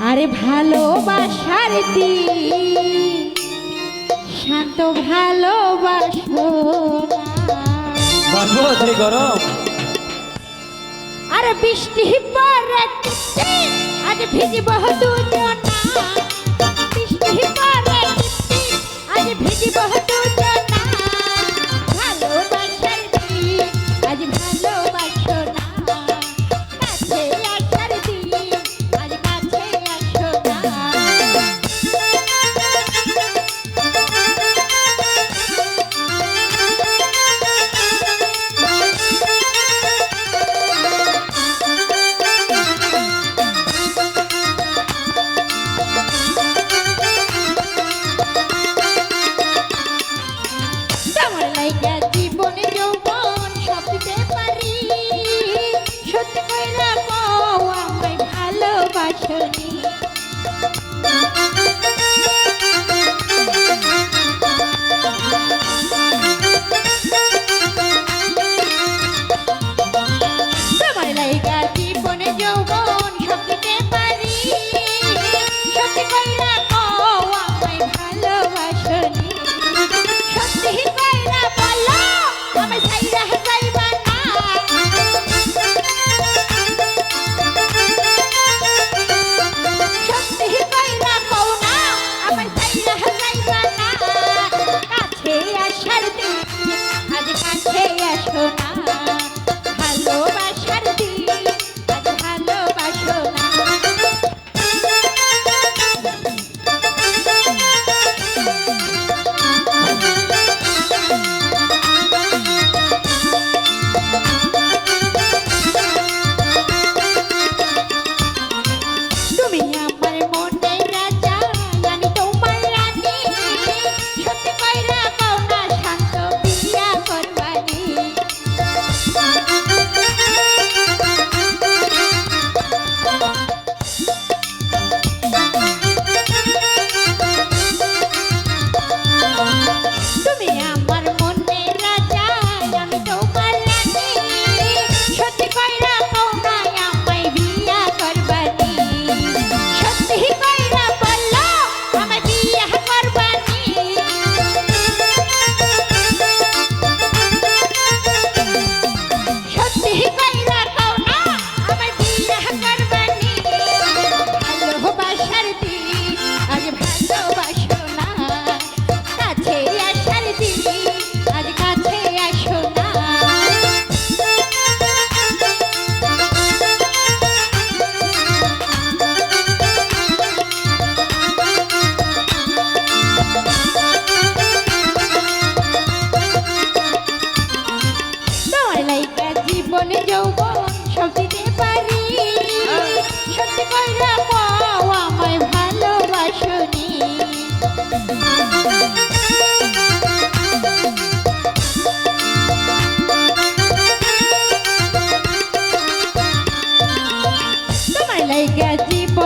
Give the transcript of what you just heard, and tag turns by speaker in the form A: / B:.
A: আরে ভালোবাসার দিন শান্ত ভালোবাসো
B: গরম।
A: আরে বৃষ্টি আজ ভিজি দুজনা বৃষ্টি আজ ভিজি দুজনা Thank you. ধরতে পাইরা